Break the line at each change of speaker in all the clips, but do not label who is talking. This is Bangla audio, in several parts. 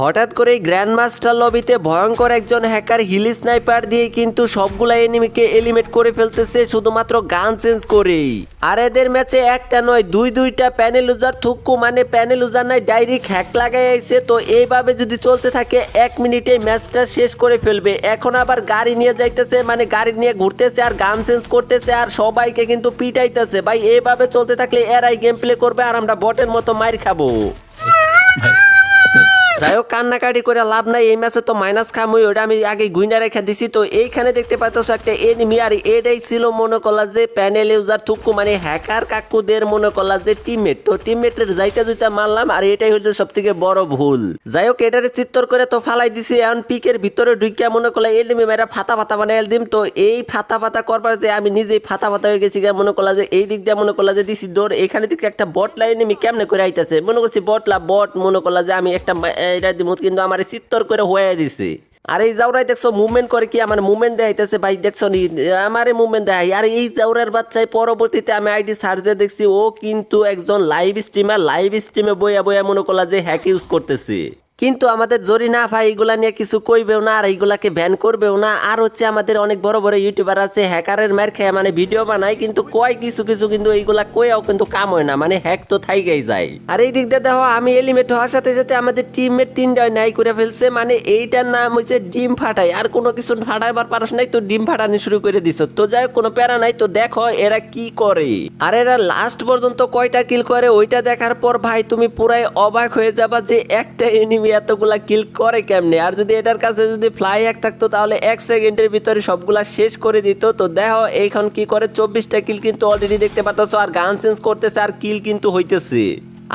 হঠাৎ করে গ্র্যান্ড মাস্টার লবিতে ভয়ঙ্কর একজন হ্যাকার হিল স্নাইপার দিয়ে কিন্তু সবগুলা এনিমিকে এলিমিনেট করে ফেলতেছে শুধুমাত্র গান চেঞ্জ করেই। আর এদের ম্যাচে একটা নয়, দুই দুইটা প্যানেল ইউজার থুক্কু মানে প্যানেল ইউজার নাই ডাইরেক্ট হ্যাক লাগাই আইছে। তো এইভাবে যদি চলতে থাকে, এক মিনিটে ম্যাচটা শেষ করে ফেলবে। এখন আবার গাড়ি নিয়ে যাইতেছে মানে গাড়ি নিয়ে ঘুরতেছে আর গান চেঞ্জ করতেছে আর সবাইকে কিন্তু পিটাইতেছে। ভাই, এইভাবে চলতে থাকলে এরাই গেম প্লে করবে আর আমরা বটের মতো মাইর খাব। যাই হোক কান্নাকাটি করে লাভ নাই, এই ম্যাচে তো মাইনাস খামই, ওটা আমি আগে গুইনা রেখে দিছি। তো এইখানে দেখতে পাচ্ছ একটা এনিমি আর এটাই ছিল মনে করলা যে প্যানেল ইউজার থুকু মানে হ্যাকার কাকুদের মনে করলা যে টিমমেট তো টিমমেটের যাইতে যাইতে মারলাম, আর এটাই হচ্ছে সব থেকে বড় ভুল। যাই হোক এটারে চিত্তর করে তো ফালাই দিছি, এখন পিকের ভিতরে ঢুকিয়া মনে করলা এনিমি মেরা ফাতা ফাতা বানাই দিম। তো এই ফাতা ফাতা করবার যে আমি নিজেই ফাতা ফাতা হয়ে গেছি মনে করলা যে এই দিক দিয়ে মনে করলা যে দিছি দৌড়, এখানে দিকে একটা বট লাইন এনিমি কেমনে করে আইতাছে। মনে করছি বটলা বট মনে করলা যে আমি একটা এটা দিমুত, কিন্তু আমার চিত্তর করে হয়ে দিছে। আর এই জাউরাই দেখছ মুভমেন্ট করে কি আমার মুভমেন্ট দেখাইতেছে ভাই দেখছ নি, আমার মুভমেন্ট দেখাই আর এই জাউরার বাচ্চায় পরবর্তীতে আমি আইডি দিয়ে দেখছি, ও কিন্তু একজন লাইভ স্ট্রিমার লাইভ স্ট্রিমে বইয়া বইয়া মনে করলা যে হ্যাক ইউজ করতেছে। কিন্তু আমাদের জরি না ভাই, এগুলা নিয়ে কিছু কইবেও না, আর এইগুলাকে ব্যান করবেও না। আর হচ্ছে আমাদের অনেক বড় বড় ইউটিউবার আছে হ্যাকারের মার খেয়ে মানে ভিডিও বানায়, কিন্তু কয় কিছু কিছু কিন্তু এইগুলা কয়েও কিন্তু কাম হয় না মানে হ্যাক তো থাইগাই যায়। আর এই দিক দিয়ে দেখো, আমি এলিমেট হওয়ার সাথে সাথে আমাদের টিমের তিনটা নাই করে ফেলছে মানে এইটার নাম হচ্ছে ডিম ফাটাই। আর কোনো কিছু ফাটাইবার পারস নাই, তো ডিম ফাটানি শুরু করে দিছ। তো যাই কোনো প্যারা নাই, তো দেখো এরা কি করে। আর এরা লাস্ট পর্যন্ত কয়টা কিল করে, ওইটা দেখার পর ভাই, তুমি পুরাই অবাক হয়ে যাবা যে একটা এনিমি এতগুলা কিল করে কেমনে? আর যদি এটার কাছে যদি ফ্লাই এক থাকতো, তাহলে এক সেকেন্ডের ভিতরে সবগুলা শেষ করে দিত। তো দেখো এখন কি করে? চব্বিশটা কিল কিন্তু অলরেডি দেখতে পাচ্ছ আর গান চেঞ্জ করতেছে, আর কিল কিন্তু হইতেছে।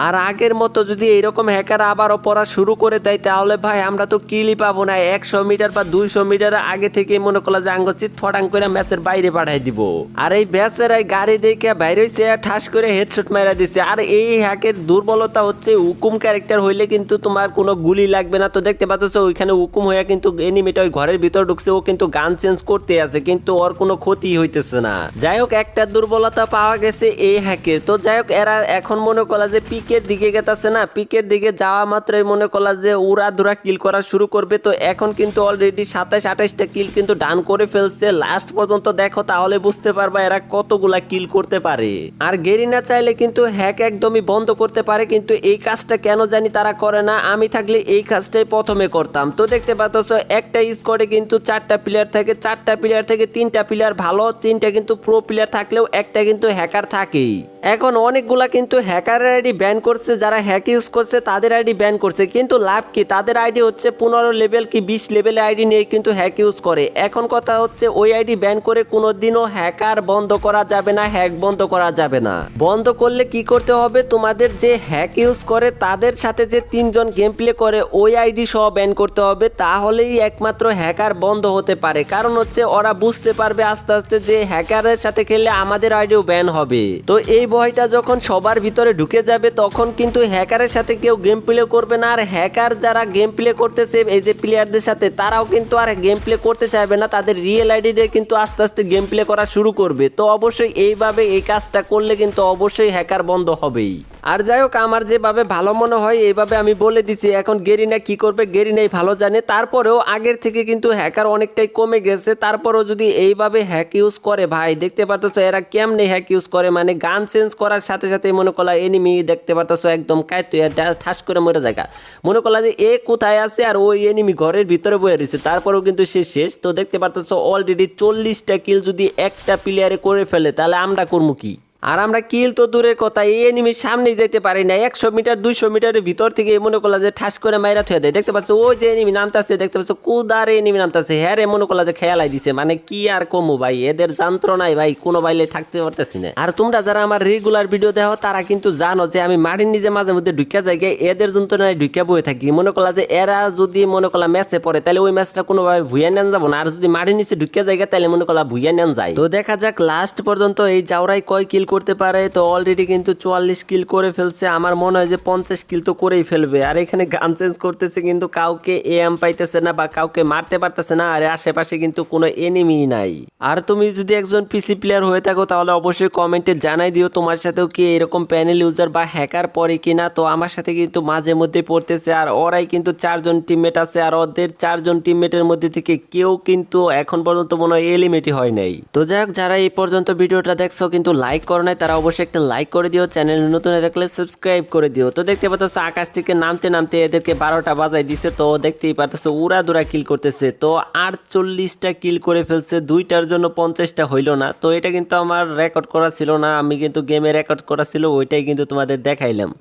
আর আগের মতো যদি এইরকম হ্যাকার আবারও পড়া শুরু করে দেয়, তাহলে ভাই আমরা তো কিলই পাবো না। একশো মিটার বা দুইশো মিটার আগে থেকে মনে করলা যে আঙ্গচিত ফটাং করে ম্যাচের বাইরে পাঠাই দিব। আর এই ব্যাচের গাড়ি দেখে বাইরে হইছে, ঠাস করে হেডশট মারা দিছে। আর এই হ্যাকের দুর্বলতা হচ্ছে হুকুম ক্যারেক্টার হইলে কিন্তু তোমার কোনো গুলি লাগবে না। তো দেখতে পাচ্ছ, ওইখানে হুকুম হয়ে কিন্তু এনিমিটা ওই ঘরের ভিতর ঢুকছে, ও কিন্তু গান চেঞ্জ করতে আছে, কিন্তু ওর কোনো ক্ষতি হইতেছে না। যাই হোক, একটা দুর্বলতা পাওয়া গেছে এই হ্যাকের তো যাই হোক, এরা এখন মনে করা যে পিকের দিকে গেতাছে না, পিকের দিকে যাওয়া মাত্রই মনে করলা যে উড়া ধুরা কিল করা শুরু করবে। তো এখন কিন্তু অলরেডি সাতাশ, আঠাশটা কিল কিন্তু ডান করে ফেলছে। লাস্ট পর্যন্ত দেখো তাহলে বুঝতে পারবা এরা কতগুলা কিল করতে পারে। আর গেরিনা চাইলে কিন্তু হ্যাক একদমই বন্ধ করতে পারে, কিন্তু এই কাজটা কেন জানি তারা করে না। আমি থাকলে এই কাজটাই প্রথমে করতাম। তো দেখতে পাচ্ছ, একটা স্কোয়াডে কিন্তু চারটা প্লেয়ার থাকে, চারটা প্লেয়ার থেকে তিনটা প্লেয়ার ভালো, তিনটা কিন্তু প্রো প্লেয়ার থাকলেও একটা কিন্তু হ্যাকার থাকেই। এখন অনেকগুলা কিন্তু হ্যাকারের আইডি ব্যান করছে, যারা হ্যাক ইউজ করছে, তাদের আইডি ব্যান করছে। কিন্তু লাভ কি? তাদের আইডি হচ্ছে পনেরো লেভেল কি বিশ লেভেলের আইডি নিয়ে কিন্তু হ্যাক ইউজ করে। এখন কথা হচ্ছে, ওই আইডি ব্যান করে কোনো দিনও হ্যাকার বন্ধ করা যাবে না হ্যাক বন্ধ করা যাবে না। বন্ধ করলে কি করতে হবে? তোমাদের যে হ্যাক ইউজ করে, তাদের সাথে যে তিনজন গেম প্লে করে, ওই আইডি সহ ব্যান করতে হবে। তাহলেই একমাত্র হ্যাকার বন্ধ হতে পারে। কারণ হচ্ছে, ওরা বুঝতে পারবে আস্তে আস্তে যে হ্যাকারের সাথে খেললে আমাদের আইডিও ব্যান হবে। তো এই ভয়টা যখন সবার ভিতরে ঢুকে যাবে, তখন কিন্তু হ্যাকারের সাথে কেউ গেম প্লে করবে না। আর হ্যাকার যারা গেম প্লে করতেছে এই যে প্লেয়ারদের সাথে, তারাও কিন্তু আর গেম প্লে করতে চাইবে না। তাদের রিয়েল আইডি দিয়ে কিন্তু আস্তে আস্তে গেম প্লে করা শুরু করবে। তো অবশ্যই এইভাবে এই কাজটা করলে কিন্তু অবশ্যই হ্যাকার বন্ধ হবেই। আর যাই হোক, আমার যেভাবে ভালো মনে হয়, এইভাবে আমি বলে দিচ্ছি, এখন গেরিনা কি করবে, গেরিনাই ভালো জানে। তারপরেও আগের থেকে কিন্তু হ্যাকার অনেকটাই কমে গেছে। তারপরেও যদি এইভাবে হ্যাক ইউজ করে, ভাই, দেখতে পারতেছো, এরা কেমনে হ্যাক ইউজ করে? মানে গান চেঞ্জ করার সাথে সাথে মনে করলা এনিমি দেখতে পারতেছো, একদম কায়তো ঠাস করে মরে জায়গা। মনে করলা যে এ কোথায় আছে আর ওই এনিমি ঘরের ভিতরে বয়ে রয়েছে। তারপরেও কিন্তু সে শেষ। তো দেখতে পারতেছো অলরেডি চল্লিশটা কিল যদি একটা প্লেয়ারে করে ফেলে, তাহলে আমরা করব কি? আর আমরা কিল তো দূরের কথা, এই এনিমির সামনে যেতে পারি না। একশো মিটার, দুইশো মিটারের ভিতর থেকে মনে করলা যে ঠাস করে মাইরা থুয়ে দেয়। দেখতে পাচ্ছ, ওই যে এনিমি নামতাছে, দেখতে পাচ্ছ কুদার এনিমি নামতাছে। হ্যাঁ রে, মনে করলা যে খেয়ালাই দিছে। মানে কি আর কমু ভাই, এদের যন্ত্রণাই ভাই, কোনো বাইলে থাকতে পারতেছি না। আর তোমরা যারা আমার রেগুলার ভিডিও দেখো, তারা কিন্তু জানো যে আমি মাটির নিজে মাঝে মধ্যে ঢুকিয়া যাই এদের যন্ত্রণায় ঢুকিয়া বয়ে থাকি। মনে করলা যে এরা যদি মনে করলা ম্যাচে পড়ে, তাহলে ওই ম্যাচটা কোনোভাবে ভুইয়া নেন যাব না। আর যদি মাটির নিচে ঢুকিয়া যায় তাহলে মনে করলা ভুইয়া নেন যায়। তো দেখা যাক লাস্ট পর্যন্ত এই জাউরাই কয় কিল করতে পারে, তো অলরেডি কিন্তু চুয়াল্লিশ কিল করে ফেলছে। আমার মনে হয় যে পঞ্চাশ কিল তো করেই ফেলবে। আর এখানে গান চেঞ্জ করতেছে কিন্তু কাউকে এম পাইতেছে না বা কাউকে মারতে পারতেছে না, আর আশেপাশে কিন্তু কোনো এনিমি নাই। আর তুমি যদি একজন পিসি প্লেয়ার হয়ে থাকো, তাহলে অবশ্যই কমেন্টে জানাই দিও তোমার সাথেও কি এরকম প্যানেল ইউজার বা হ্যাকার পরে কিনা। তো আমার সাথে কিন্তু মাঝে মধ্যে পড়তেছে, আর ওরাই কিন্তু চারজন টিমমেট আছে, আর ওদের চারজন টিমমেটের মধ্যে থেকে কেউ কিন্তু এখন পর্যন্ত মনে হয় এলিমেটই হয় নাই। তো যাই হোক, যারা এই পর্যন্ত ভিডিওটা দেখছ, কিন্তু লাইক করো নাই, তারা অবশ্যই একটা লাইক করে দিও চ্যানেল নতুন থাকলে সাবস্ক্রাইব করে দিও। তো দেখতে পাচ্ছ, আকাশ থেকে নামতে নামতে এদেরকে বারোটা বাজাই দিছে, তো দেখতেই পারতেছো উড়া দুরা কিল করতেছে। তো আটচল্লিশটা কিল করে ফেলছে, দুইটার জন্য পঞ্চাশটা হইল না। তো এটা কিন্তু আমার রেকর্ড করা ছিল না, আমি কিন্তু গেমে রেকর্ড করা ছিল, ওইটাই কিন্তু তোমাদের দেখাইলাম।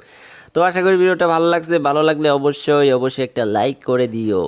তো আশা করি ভিডিওটা ভালো লাগছে, ভালো লাগলে অবশ্যই অবশ্যই একটা লাইক করে দিও।